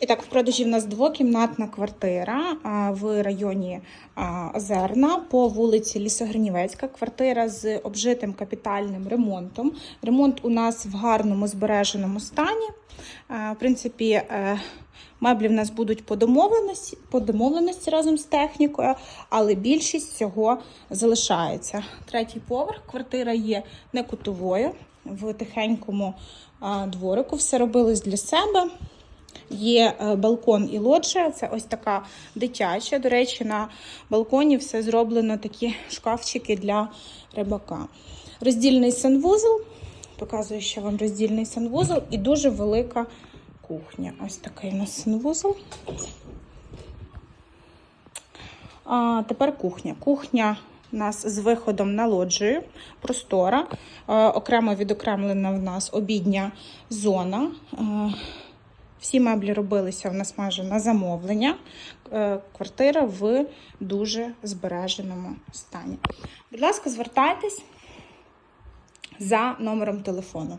І так, в продажі в нас двокімнатна квартира в районі Озерна по вулиці Лісогранівецька. Квартира з обжитим капітальним ремонтом. Ремонт у нас в гарному збереженому стані. В принципі, е, меблі в нас будуть по домовленості, по домовленості разом з технікою, але більшість цього залишається. Третій поверх. Квартира є не кутовою в тихенькому дворику. Все робилось для себе. Є е, балкон і лоджія. Це ось така дитяча. До речі, на балконі все зроблено такі шкафчики для рибака. Роздільний санвузол. Показую ще вам роздільний санвузол і дуже велика кухня. Ось такий у нас санвузол. А, тепер кухня. Кухня у нас з виходом на лоджію, простора. Е, окремо відокремлена в нас обідня зона. Всі меблі робилися в нас майже на замовлення. Е, Квартира в дуже збереженому стані. Будь ласка, звертайтесь за номером телефону.